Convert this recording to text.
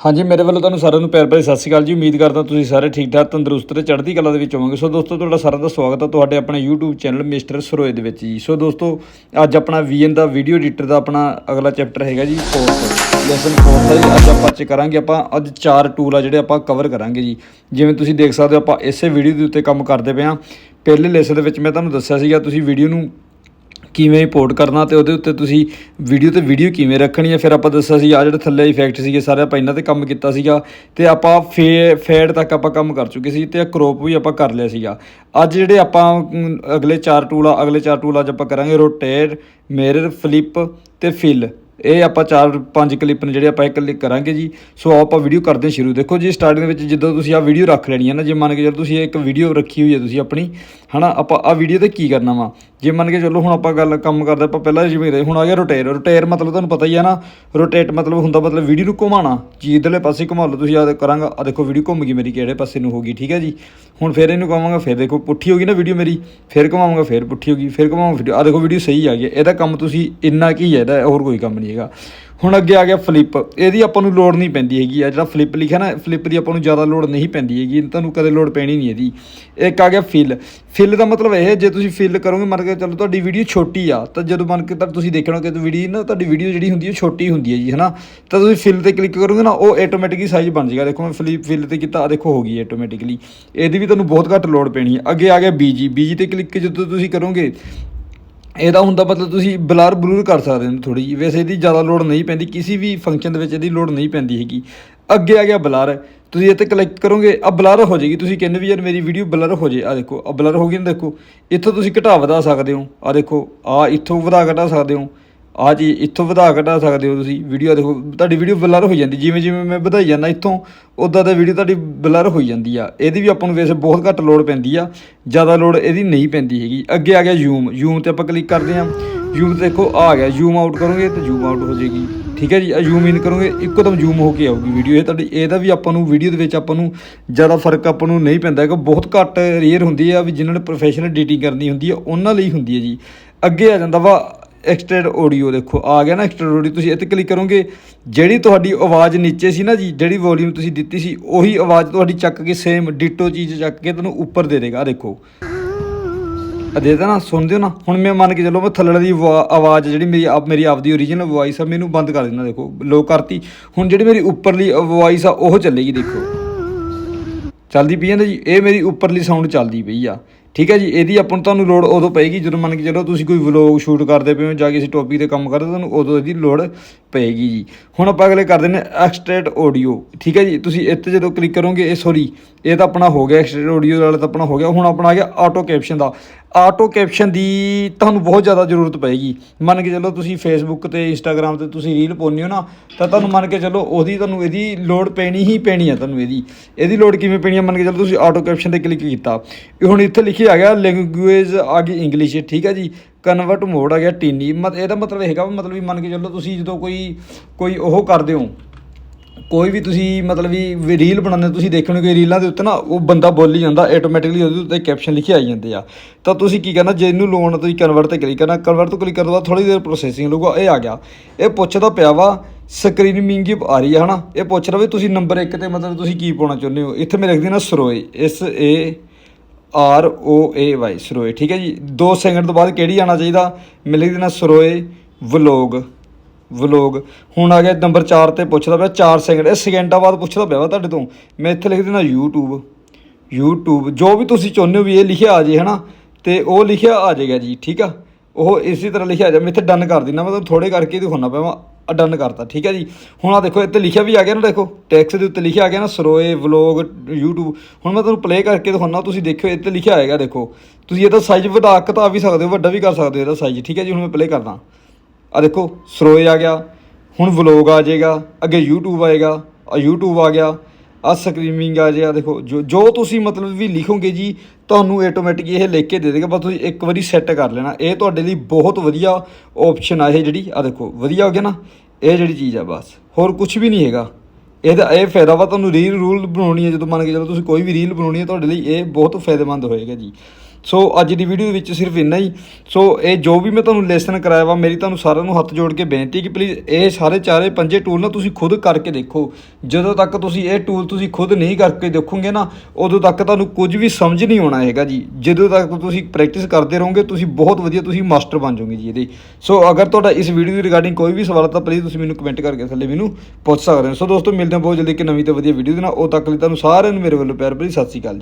ਹਾਂਜੀ, ਮੇਰੇ ਵੱਲੋਂ ਤੁਹਾਨੂੰ ਸਾਰਿਆਂ ਨੂੰ ਪਿਆਰ ਭਰੀ ਸਤਿ ਸ਼੍ਰੀ ਅਕਾਲ ਜੀ। ਉਮੀਦ ਕਰਦਾ ਤੁਸੀਂ ਸਾਰੇ ਠੀਕ ਠਾਕ ਤੰਦਰੁਸਤ ਤੇ ਚੜ੍ਹਦੀ ਕਲਾ ਦੇ ਵਿੱਚ ਹੋਵੋਗੇ। ਸੋ ਦੋਸਤੋ, ਤੁਹਾਡਾ ਸਾਰਿਆਂ ਦਾ ਸਵਾਗਤ ਹੈ ਤੁਹਾਡੇ ਆਪਣੇ YouTube ਚੈਨਲ ਮਿਸਟਰ ਸਰੋਏ ਦੇ ਵਿੱਚ ਜੀ। ਸੋ ਦੋਸਤੋ, ਅੱਜ ਆਪਣਾ ਵੀਐਨ ਦਾ ਵੀਡੀਓ ਐਡੀਟਰ ਦਾ ਆਪਣਾ ਅਗਲਾ ਚੈਪਟਰ ਹੈਗਾ ਜੀ 4 ਲੈਸਨ 4 ਦਾ ਜੀ। ਅੱਜ ਆਪਾਂ ਚ ਕਰਾਂਗੇ, ਆਪਾਂ ਅੱਜ ਚਾਰ ਟੂਲ ਆ ਜਿਹੜੇ ਆਪਾਂ ਕਵਰ ਕਰਾਂਗੇ ਜੀ। ਜਿਵੇਂ ਤੁਸੀਂ ਦੇਖ ਸਕਦੇ ਹੋ, ਆਪਾਂ ਇਸੇ ਵੀਡੀਓ ਦੇ ਉੱਤੇ ਕੰਮ ਕਰਦੇ ਪਏ ਹਾਂ। ਪਹਿਲੇ ਲੈਸਨ ਦੇ ਵਿੱਚ ਮੈਂ ਤੁਹਾਨੂੰ ਦੱਸਿਆ ਸੀਗਾ, ਤੁਸੀਂ ਵੀਡੀਓ ਨੂੰ ਕਿਵੇਂ ਇੰਪੋਰਟ ਕਰਨਾ ਤੇ ਉਹਦੇ ਉੱਤੇ ਤੁਸੀਂ ਵੀਡੀਓ ਤੇ ਵੀਡੀਓ ਕਿਵੇਂ ਰੱਖਣੀ ਹੈ? ਫਿਰ ਆਪਾਂ ਦੱਸਿਆ ਸੀ ਆ ਜਿਹੜੇ ਥੱਲੇ ਇਫੈਕਟ ਸੀਗੇ ਸਾਰੇ ਆਪਾਂ ਇਹਨਾਂ ਤੇ ਕੰਮ ਕੀਤਾ ਸੀਗਾ ਤੇ ਆਪਾਂ ਫੇ ਫੇਡ ਤੱਕ ਆਪਾਂ ਕੰਮ ਕਰ ਚੁੱਕੇ ਸੀ ਤੇ ਕਰੋਪ ਵੀ ਆਪਾਂ ਕਰ ਲਿਆ ਸੀਗਾ। ਅੱਜ ਜਿਹੜੇ ਆਪਾਂ ਅਗਲੇ ਚਾਰ ਟੂਲ ਆ, ਅਗਲੇ ਚਾਰ ਟੂਲ ਅੱਜ ਆਪਾਂ ਕਰਾਂਗੇ ਰੋਟੇਟ ਮਿਰਰ ਫਲਿੱਪ ਤੇ ਫਿਲ ਇਹ ਆਪਾਂ ਚਾਰ ਪੰਜ ਕਲਿੱਪ ਨੇ ਜਿਹੜੇ ਆਪਾਂ ਇੱਕ ਕਲਿੱਕ ਕਰਾਂਗੇ ਜੀ। ਸੋ ਆਓ ਆਪਾਂ ਵੀਡੀਓ ਕਰਦੇ ਸ਼ੁਰੂ। ਦੇਖੋ ਜੀ ਸਟਾਰਟਿੰਗ ਵਿੱਚ ਜਦੋਂ ਤੁਸੀਂ ਆ ਵੀਡੀਓ ਰੱਖ ਲੈਣੀ ਹੈ ਨਾ, ਜੇ ਮੰਨ ਕੇ ਚੱਲੋ ਤੁਸੀਂ ਇੱਕ ਵੀਡੀਓ ਰੱਖੀ ਹੋਈ ਹੈ ਤੁਸੀਂ ਆਪਣੀ, ਹਨਾ, ਆਪਾਂ ਆ ਵੀਡੀਓ ਤੇ ਕੀ ਕਰਨਾ ਵਾ? ਜੇ ਮੰਨ ਕੇ ਚੱਲੋ ਹੁਣ ਆਪਾਂ ਗੱਲ ਕੰਮ ਕਰਦੇ ਆਪਾਂ ਪਹਿਲਾਂ ਜਿਵੇਂ ਰਹੇ ਹੁਣ ਆ ਗਿਆ ਰੋਟੇਟ ਰੋਟੇਟ ਮਤਲਬ ਤੁਹਾਨੂੰ ਪਤਾ ਹੀ ਹੈ ਨਾ ਰੋਟੇਟ ਮਤਲਬ ਹੁੰਦਾ ਮਤਲਬ ਵੀਡੀਓ ਨੂੰ ਘੁਮਾਉਣਾ। ਜੀ ਇਧਰਲੇ ਪਾਸੇ ਘੁਮਾ ਲਓ, ਤੁਸੀਂ ਆ ਕਰਾਂਗਾ ਆ ਦੇਖੋ ਵੀਡੀਓ ਘੁੰਮ ਗਈ ਮੇਰੀ, ਕਿਹੜੇ ਪਾਸੇ ਨੂੰ ਹੋਗੀ ਠੀਕ ਹੈ ਜੀ? ਹੁਣ ਫਿਰ ਇਹਨੂੰ ਕਹਾਂਗਾ ਫਿਰ ਦੇਖੋ ਪੁੱਠੀ ਹੋ ਗਈ ਨਾ ਵੀਡੀਓ ਮੇਰੀ, ਫਿਰ ਘੁਮਾਵਾਂਗਾ, ਫਿਰ ਪੁੱਠੀ ਹੋ ਗਈ, ਫਿਰ ਘੁਮਾਵਾਂਗਾ ਵੀਡੀਓ ਆ ਦੇਖੋ ਵੀਡੀਓ ਸਹੀ ਆ ਗਈ ਇਹਦਾ ਕੰਮ ਤੁਸੀਂ ਇੰਨਾ ਕੀ ਹੈ, ਇਹਦਾ ਹੋਰ ਕੋਈ ਕੰਮ ਨਹੀਂ ਹੈਗਾ। ਹੁਣ ਅੱਗੇ ਆ ਗਿਆ ਫਲਿੱਪ ਇਹਦੀ ਆਪਾਂ ਨੂੰ ਲੋੜ ਨਹੀਂ ਪੈਂਦੀ ਹੈਗੀ। ਆ ਜਿਹੜਾ ਫਲਿੱਪ ਲਿਖਿਆ ਨਾ ਫਲਿੱਪ ਦੀ ਆਪਾਂ ਨੂੰ ਜ਼ਿਆਦਾ ਲੋੜ ਨਹੀਂ ਪੈਂਦੀ ਹੈਗੀ। ਤੁਹਾਨੂੰ ਕਦੇ ਲੋੜ ਪੈਣੀ ਨਹੀਂ ਇਹਦੀ। ਇੱਕ ਆ ਗਿਆ ਫਿਲ ਫਿਲ ਦਾ ਮਤਲਬ ਇਹ ਹੈ, ਜੇ ਤੁਸੀਂ ਫਿਲ ਕਰੋਗੇ, ਮੰਨ ਕੇ ਚਲੋ ਤੁਹਾਡੀ ਵੀਡੀਓ ਛੋਟੀ ਆ, ਤਾਂ ਜਦੋਂ ਮੰਨ ਕੇ ਤਾਂ ਤੁਸੀਂ ਦੇਖਣਾ ਕਿ ਵੀਡੀਓ ਨਾ, ਤੁਹਾਡੀ ਵੀਡੀਓ ਜਿਹੜੀ ਹੁੰਦੀ ਹੈ ਛੋਟੀ ਹੁੰਦੀ ਹੈ ਜੀ, ਹਨਾ? ਤਾਂ ਤੁਸੀਂ ਫਿਲ ਤੇ ਕਲਿੱਕ ਕਰੋਗੇ ਨਾ, ਉਹ ਆਟੋਮੈਟਿਕਲੀ ਸਾਈਜ਼ ਬਣ ਜਾਏਗਾ। ਦੇਖੋ, ਮੈਂ ਫਲਿੱਪ ਫਿਲ ਤੇ ਕੀਤਾ ਦੇਖੋ, ਹੋ ਗਈ ਆਟੋਮੈਟਿਕਲੀ ਇਹਦੀ ਵੀ ਤੁਹਾਨੂੰ ਬਹੁਤ ਘੱਟ ਲੋੜ ਪੈਣੀ ਹੈ। ਅੱਗੇ ਆ ਗਿਆ ਬੀਜੀ। ਬੀਜੀ ਤੇ ਕਲਿੱਕ ਜਦੋਂ ਤੁਸੀਂ ਕਰੋਗੇ ਇਹਦਾ ਹੁੰਦਾ ਮਤਲਬ ਤੁਸੀਂ ਬਲਰ ਬਲੂਰ ਕਰ ਸਕਦੇ ਹੋ ਥੋੜੀ ਜਿਹੀ। ਵੈਸੇ ਇਹਦੀ ਜ਼ਿਆਦਾ ਲੋਡ ਨਹੀਂ ਪੈਂਦੀ, ਕਿਸੇ ਵੀ ਫੰਕਸ਼ਨ ਦੇ ਵਿੱਚ ਇਹਦੀ ਲੋਡ ਨਹੀਂ ਪੈਂਦੀ ਹੈਗੀ। ਅੱਗੇ ਆ ਗਿਆ ਬਲਰ। ਤੁਸੀਂ ਇਹ ਤੇ ਕਲਿੱਕ ਕਰੋਗੇ ਆ ਬਲਰ ਹੋ ਜਾਏਗੀ। ਤੁਸੀਂ ਕਹਿੰਦੇ ਵੀ ਯਾਰ ਮੇਰੀ ਵੀਡੀਓ ਬਲਰ ਹੋ ਜੇ ਆ ਦੇਖੋ ਆ ਬਲਰ ਹੋ ਗਈ ਨਾ ਦੇਖੋ। ਇੱਥੋਂ ਤੁਸੀਂ ਘਟਾ ਵਧਾ ਸਕਦੇ ਹੋ। ਆ ਦੇਖੋ ਆ ਇੱਥੋਂ ਵਧਾ ਘਟਾ ਸਕਦੇ ਹੋ। ਆ ਜੀ, ਇੱਥੋਂ ਵਧਾ ਘਟਾ ਸਕਦੇ ਹੋ ਤੁਸੀਂ। ਵੀਡੀਓ ਦੇਖੋ, ਤੁਹਾਡੀ ਵੀਡੀਓ ਬਲਰ ਹੋ ਜਾਂਦੀ। ਜਿਵੇਂ ਜਿਵੇਂ ਮੈਂ ਵਧਾਈ ਜਾਂਦਾ ਇੱਥੋਂ ਉਦਾਂ ਦਾ ਵੀਡੀਓ ਤੁਹਾਡੀ ਬਲਰ ਹੋਈ ਜਾਂਦੀ ਆ। ਇਹਦੀ ਵੀ ਆਪਾਂ ਨੂੰ ਵੈਸੇ ਬਹੁਤ ਘੱਟ ਲੋਡ ਪੈਂਦੀ ਆ। ਜ਼ਿਆਦਾ ਲੋਡ ਇਹਦੀ ਨਹੀਂ ਪੈਂਦੀ ਹੈਗੀ। ਅੱਗੇ ਆ ਗਿਆ ਜ਼ੂਮ ਜ਼ੂਮ ਤੇ ਆਪਾਂ ਕਲਿੱਕ ਕਰਦੇ ਹਾਂ ਜ਼ੂਮ ਤੇ ਦੇਖੋ, ਆ ਗਿਆ। ਜ਼ੂਮ ਆਊਟ ਕਰੋਗੇ ਤੇ ਜ਼ੂਮ ਆਊਟ ਹੋ ਜਾਏਗੀ। ਠੀਕ ਹੈ ਜੀ? ਜ਼ੂਮ ਇਨ ਕਰੋਗੇ ਇੱਕੋਦਮ ਜ਼ੂਮ ਹੋ ਕੇ ਆਊਗੀ ਵੀਡੀਓ ਇਹ ਤੁਹਾਡੀ ਇਹਦਾ ਵੀ ਆਪਾਂ ਨੂੰ ਵੀਡੀਓ ਦੇ ਵਿੱਚ ਆਪਾਂ ਨੂੰ ਜ਼ਿਆਦਾ ਫ਼ਰਕ ਆਪਾਂ ਨੂੰ ਨਹੀਂ ਪੈਂਦਾ ਹੈਗਾ। ਬਹੁਤ ਘੱਟ ਰੇਅਰ ਹੁੰਦੀ ਆ ਵੀ ਜਿਨ੍ਹਾਂ ਨੇ ਪ੍ਰੋਫੈਸ਼ਨਲ ਐਡੀਟਿੰਗ ਕਰਨੀ ਹੁੰਦੀ ਆ, ਉਹਨਾਂ ਲਈ ਹੁੰਦੀ ਹੈ ਜੀ। ਅੱਗੇ ਆ ਜਾਂਦਾ ਵਾ ਐਕਸਟ੍ਰੈਡ ਆਡੀਓ ਦੇਖੋ, ਆ ਗਿਆ ਨਾ ਐਕਸਟ੍ਰੈਡ ਆਡੀਓ ਤੁਸੀਂ ਇੱਥੇ ਕਲਿੱਕ ਕਰੋਗੇ, ਜਿਹੜੀ ਤੁਹਾਡੀ ਆਵਾਜ਼ ਨੀਚੇ ਸੀ ਨਾ ਜੀ, ਜਿਹੜੀ ਵੋਲਿਊਮ ਤੁਸੀਂ ਦਿੱਤੀ ਸੀ, ਉਹੀ ਆਵਾਜ਼ ਤੁਹਾਡੀ ਚੱਕ ਕੇ ਸੇਮ ਡਿਟੋ ਚੀਜ਼ ਚੱਕ ਕੇ ਤੁਹਾਨੂੰ ਉੱਪਰ ਦੇ ਦੇਗਾ ਦੇਖੋ। ਆ ਦੇ ਦੇਣਾ ਸੁਣਦੇ ਹੋ ਨਾ, ਹੁਣ ਮੈਂ ਮੰਨ ਕੇ ਚੱਲੋ ਮੈਂ ਥੱਲੜ ਦੀ ਆਵਾ- ਆਵਾਜ਼ ਜਿਹੜੀ ਮੇਰੀ ਆਪ, ਮੇਰੀ ਆਪਦੀ ਓਰੀਜਨਲ ਵੌਇਸ ਆ, ਮੈਨੂੰ ਬੰਦ ਕਰ ਦੇਣਾ, ਦੇਖੋ ਲੋ ਕਰਤੀ। ਹੁਣ ਜਿਹੜੀ ਮੇਰੀ ਉੱਪਰਲੀ ਵੌਇਸ ਆ, ਉਹ ਚੱਲੇਗੀ, ਦੇਖੋ। ਚੱਲਦੀ ਪਈ ਹੈ ਨਾ ਜੀ ਇਹ ਮੇਰੀ ਉੱਪਰਲੀ ਸਾਊਂਡ ਚੱਲਦੀ ਪਈ ਆ। ਠੀਕ ਹੈ ਜੀ ਇਹਦੀ ਆਪਾਂ ਨੂੰ ਤੁਹਾਨੂੰ ਲੋੜ ਉਦੋਂ ਪਏਗੀ ਜਦੋਂ ਮੰਨ ਕੇ ਚੱਲੋ ਤੁਸੀਂ ਕੋਈ ਵਲੋਗ ਸ਼ੂਟ ਕਰਦੇ ਪਏ ਹੋ ਜਾਂ ਕਿਸੇ ਟੌਪਿਕ ਤੇ ਕੰਮ ਕਰਦੇ ਹੋ, ਤੁਹਾਨੂੰ ਉਦੋਂ ਇਹਦੀ ਲੋੜ ਪਏਗੀ ਜੀ। ਹੁਣ ਆਪਾਂ ਅਗਲੇ ਕਰਦੇ ਨੇ ਐਕਸਟ੍ਰੈਟ ਆਡੀਓ ਠੀਕ ਹੈ ਜੀ ਤੁਸੀਂ ਇੱਥੇ ਜਦੋਂ ਕਲਿੱਕ ਕਰੋਗੇ ਇਹ ਸੌਰੀ ਇਹ ਤਾਂ ਆਪਣਾ ਹੋ ਗਿਆ ਐਕਸਟ੍ਰੈਟ ਆਡੀਓ ਵਾਲਾ ਤਾਂ ਆਪਣਾ ਹੋ ਗਿਆ ਹੁਣ ਆਪਣਾ ਆ ਗਿਆ ਆਟੋ ਕੈਪਸ਼ਨ ਦਾ। ਆਟੋ ਕੈਪਸ਼ਨ ਦੀ ਤੁਹਾਨੂੰ ਬਹੁਤ ਜ਼ਿਆਦਾ ਜ਼ਰੂਰਤ ਪਏਗੀ। ਮੰਨ ਕੇ ਚੱਲੋ ਤੁਸੀਂ ਫੇਸਬੁੱਕ ਤੇ ਇੰਸਟਾਗ੍ਰam ਤੇ ਤੁਸੀਂ ਰੀਲ ਪਾਉਂਦੇ ਹੋ ਨਾ, ਤਾਂ ਤੁਹਾਨੂੰ ਮੰਨ ਕੇ ਚੱਲੋ ਉਹਦੀ ਤੁਹਾਨੂੰ ਇਹਦੀ ਲੋੜ ਪੈਣੀ ਹੀ ਪੈਣੀ ਆ ਤੁਹਾਨੂੰ ਇਹਦੀ। ਇਹਦੀ ਲੋੜ ਕਿਵੇਂ ਪੈਣੀ ਆ? ਮੰਨ ਕੇ ਚੱਲੋ ਤੁਸੀਂ ਆਟੋ ਕੈਪਸ਼ਨ ਤੇ ਕਲਿੱਕ ਕੀਤਾ। ਇਹ ਹੁਣ ਇੱਥੇ ਲਿਖਿਆ ਆ ਗਿਆ ਲੈਂਗੁਏਜ ਆ ਗਈ ਇੰਗਲਿਸ਼ ਠੀਕ ਹੈ ਜੀ? ਕਨਵਰਟ ਮੋਡ ਆ ਗਿਆ ਟੀਨੀ ਮਤ, ਇਹਦਾ ਮਤਲਬ ਹੈਗਾ ਵੀ, ਮਤਲਬ ਵੀ ਮੰਨ ਕੇ ਚੱਲੋ ਤੁਸੀਂ ਜਦੋਂ ਕੋਈ ਕੋਈ ਉਹ ਕਰਦੇ ਹੋ ਕੋਈ ਵੀ ਤੁਸੀਂ ਮਤਲਬ ਵੀ ਰੀਲ ਬਣਾਉਂਦੇ ਤੁਸੀਂ ਦੇਖਣ ਕੋਈ ਰੀਲਾਂ ਦੇ ਉੱਤੇ ਨਾ, ਉਹ ਬੰਦਾ ਬੋਲੀ ਜਾਂਦਾ ਆਟੋਮੈਟਿਕਲੀ ਉਹਦੇ ਉੱਤੇ ਕੈਪਸ਼ਨ ਲਿਖੇ ਆਈ ਜਾਂਦੇ ਆ। ਤਾਂ ਤੁਸੀਂ ਕੀ ਕਰਨਾ, ਜੇ ਇਹਨੂੰ ਲੋਨ ਤੁਸੀਂ ਕਨਵਰਟ ਤੇ ਕਲਿੱਕ ਕਰਨਾ ਕਨਵਰਟ ਤੋਂ ਕਲਿੱਕ ਕਰਨ ਤੋਂ ਬਾਅਦ ਥੋੜੀ ਦੇਰ ਪ੍ਰੋਸੈਸਿੰਗ ਲਊਗਾ ਇਹ ਆ ਗਿਆ। ਇਹ ਪੁੱਛਦਾ ਪਿਆ ਵਾ ਸਕਰੀਨਿੰਗ ਆ ਰਹੀ ਹੈ ਹਨਾ? ਇਹ ਪੁੱਛ ਰਿਹਾ ਵੀ ਤੁਸੀਂ ਨੰਬਰ 1 ਤੇ ਮਤਲਬ ਤੁਸੀਂ ਕੀ ਪਾਉਣਾ ਚਾਹੁੰਦੇ ਹੋ? ਇੱਥੇ ਮੈਂ ਲਿਖ ਦੇਣਾ Saroye S A R O A Y Saroye, ਠੀਕ ਹੈ ਜੀ? 2 ਸੈਕਿੰਡ ਤੋਂ ਬਾਅਦ ਕਿਹੜੀ ਆਣਾ ਚਾਹੀਦਾ? ਮੈਂ ਲਿਖ ਦੇਣਾ ਸਰੋਏ ਵਲੋਗ। ਵਲੋਗ। ਹੁਣ ਆ ਗਿਆ ਨੰਬਰ 4 ਤੇ ਪੁੱਛਦਾ ਪਿਆ 4 ਸੈਕਿੰਡ ਇਹ ਸੈਕਿੰਡਾਂ ਬਾਅਦ ਪੁੱਛਦਾ ਪਿਆ ਵਾ ਤੁਹਾਡੇ ਤੋਂ। ਮੈਂ ਇੱਥੇ ਲਿਖ ਦੇਣਾ YouTube YouTube, ਜੋ ਵੀ ਤੁਸੀਂ ਚਾਹੁੰਦੇ ਹੋ ਵੀ ਇਹ ਲਿਖਿਆ ਆ ਜੇ, ਹਨਾ? ਤੇ ਉਹ ਲਿਖਿਆ ਆ ਜਾਏਗਾ ਜੀ, ਠੀਕ ਆ? ਉਹ ਇਸੇ ਤਰ੍ਹਾਂ ਲਿਖਿਆ ਆ ਜਾ। ਮੈਂ ਇੱਥੇ ਡਨ ਕਰ ਦਿੰਦਾ ਮਤਲਬ ਥੋੜੇ ਕਰਕੇ ਹੀ ਦਿਖਾਉਣਾ ਪਿਆ ਵਾ। ਡਨ ਕਰਤਾ, ਠੀਕ ਹੈ ਜੀ? ਹੁਣ ਆ ਦੇਖੋ, ਇੱਥੇ ਲਿਖਿਆ ਵੀ ਆ ਗਿਆ ਨਾ, ਦੇਖੋ ਟੈਕਸਟ ਦੇ ਉੱਤੇ ਲਿਖਿਆ ਆ ਗਿਆ ਨਾ ਸਰੋਏ ਵਲੋਗ YouTube ਹੁਣ ਮੈਂ ਤੁਹਾਨੂੰ ਪਲੇ ਕਰਕੇ ਦਿਖਾਉਣਾ, ਤੁਸੀਂ ਦੇਖਿਓ, ਇੱਥੇ ਲਿਖਿਆ ਆਏਗਾ ਦੇਖੋ। ਤੁਸੀਂ ਇਹਦਾ ਸਾਈਜ਼ ਵਧਾ ਘਟਾ ਵੀ ਸਕਦੇ ਹੋ, ਵੱਡਾ ਵੀ ਕਰ ਸਕਦੇ ਹੋ ਇਹਦਾ ਸਾਈਜ਼ ਠੀਕ ਹੈ ਜੀ? ਹੁਣ ਮੈਂ ਪਲੇ ਕਰਦਾ। ਆ ਦੇਖੋ, ਸਰੋਏ ਆ ਗਿਆ, ਹੁਣ ਵਲੋਗ ਆ ਜਾਏਗਾ, ਅੱਗੇ YouTube ਆਏਗਾ, ਆ YouTube ਆ ਗਿਆ, ਆ ਸਕਰੀਮਿੰਗ ਆ ਜਾਏਗਾ ਦੇਖੋ, ਜੋ ਜੋ ਤੁਸੀਂ ਮਤਲਬ ਵੀ ਲਿਖੋਗੇ ਜੀ, ਤੁਹਾਨੂੰ ਆਟੋਮੈਟਿਕ ਇਹ ਲਿਖ ਕੇ ਦੇ ਦੇਗਾ, ਬਸ ਤੁਸੀਂ ਇੱਕ ਵਾਰੀ ਸੈੱਟ ਕਰ ਲੈਣਾ। ਇਹ ਤੁਹਾਡੇ ਲਈ ਬਹੁਤ ਵਧੀਆ ਆਪਸ਼ਨ ਆ ਇਹ ਜਿਹੜੀ, ਆ ਦੇਖੋ, ਵਧੀਆ ਹੋ ਗਿਆ ਨਾ, ਇਹ ਜਿਹੜੀ ਚੀਜ਼ ਆ ਬਸ, ਹੋਰ ਕੁਝ ਵੀ ਨਹੀਂ ਹੈਗਾ। ਇਹਦਾ ਇਹ ਫਾਇਦਾ ਵਾ ਤੁਹਾਨੂੰ ਰੀਲ ਰੂਲ ਬਣਾਉਣੀ ਹੈ ਜਦੋਂ ਮੰਨ ਕੇ ਚਲੋ ਤੁਸੀਂ ਕੋਈ ਵੀ ਰੀਲ ਬਣਾਉਣੀ ਹੈ ਤੁਹਾਡੇ ਲਈ ਇਹ ਬਹੁਤ ਫਾਇਦੇਮੰਦ ਹੋਏਗਾ ਜੀ। ਸੋ ਅੱਜ ਦੀ ਵੀਡੀਓ ਦੇ ਵਿੱਚ ਸਿਰਫ ਇੰਨਾ ਹੀ। ਸੋ ਇਹ ਜੋ ਵੀ ਮੈਂ ਤੁਹਾਨੂੰ ਲੈਸਨ ਕਰਾਇਆ ਵਾ, ਮੇਰੀ ਤੁਹਾਨੂੰ ਸਾਰਿਆਂ ਨੂੰ ਹੱਥ ਜੋੜ ਕੇ ਬੇਨਤੀ ਕਿ ਪਲੀਜ਼ ਇਹ ਸਾਰੇ ਚਾਰੇ ਪੰਜੇ ਟੂਲ ਨਾ ਤੁਸੀਂ ਖੁਦ ਕਰਕੇ ਦੇਖੋ। ਜਦੋਂ ਤੱਕ ਤੁਸੀਂ ਇਹ ਟੂਲ ਤੁਸੀਂ ਖੁਦ ਨਹੀਂ ਕਰਕੇ ਦੇਖੋਗੇ ਨਾ, ਉਦੋਂ ਤੱਕ ਤੁਹਾਨੂੰ ਕੁਝ ਵੀ ਸਮਝ ਨਹੀਂ ਆਉਣਾ ਹੈਗਾ ਜੀ। ਜਦੋਂ ਤੱਕ ਤੁਸੀਂ ਪ੍ਰੈਕਟਿਸ ਕਰਦੇ ਰਹੋਗੇ, ਤੁਸੀਂ ਬਹੁਤ ਵਧੀਆ ਤੁਸੀਂ ਮਾਸਟਰ ਬਣ ਜਾਓਗੇ ਜੀ ਇਹਦੇ। ਸੋ ਅਗਰ ਤੁਹਾਡਾ ਇਸ ਵੀਡੀਓ ਦੀ ਰਿਗਾਰਡਿੰਗ ਕੋਈ ਵੀ ਸਵਾਲ ਤਾਂ ਪਲੀਜ਼ ਤੁਸੀਂ ਮੈਨੂੰ ਕਮੈਂਟ ਕਰਕੇ ਥੱਲੇ ਮੈਨੂੰ ਪੁੱਛ ਸਕਦੇ ਹੋ। ਸੋ ਦੋਸਤੋ, ਮਿਲਦੇ ਹਾਂ ਬਹੁਤ ਜਲਦੀ ਇੱਕ ਨਵੀਂ ਤੇ ਵਧੀਆ ਵੀਡੀਓ ਦੇ ਨਾਲ। ਉਹ ਤੱਕ ਲਈ ਤੁਹਾਨੂੰ ਸਾਰਿਆਂ ਨੂੰ ਮੇਰੇ ਵੱਲੋਂ ਪਿਆਰ ਭਰੀ ਸਤਿ ਸ਼੍ਰੀ ਅਕਾਲ ਜੀ।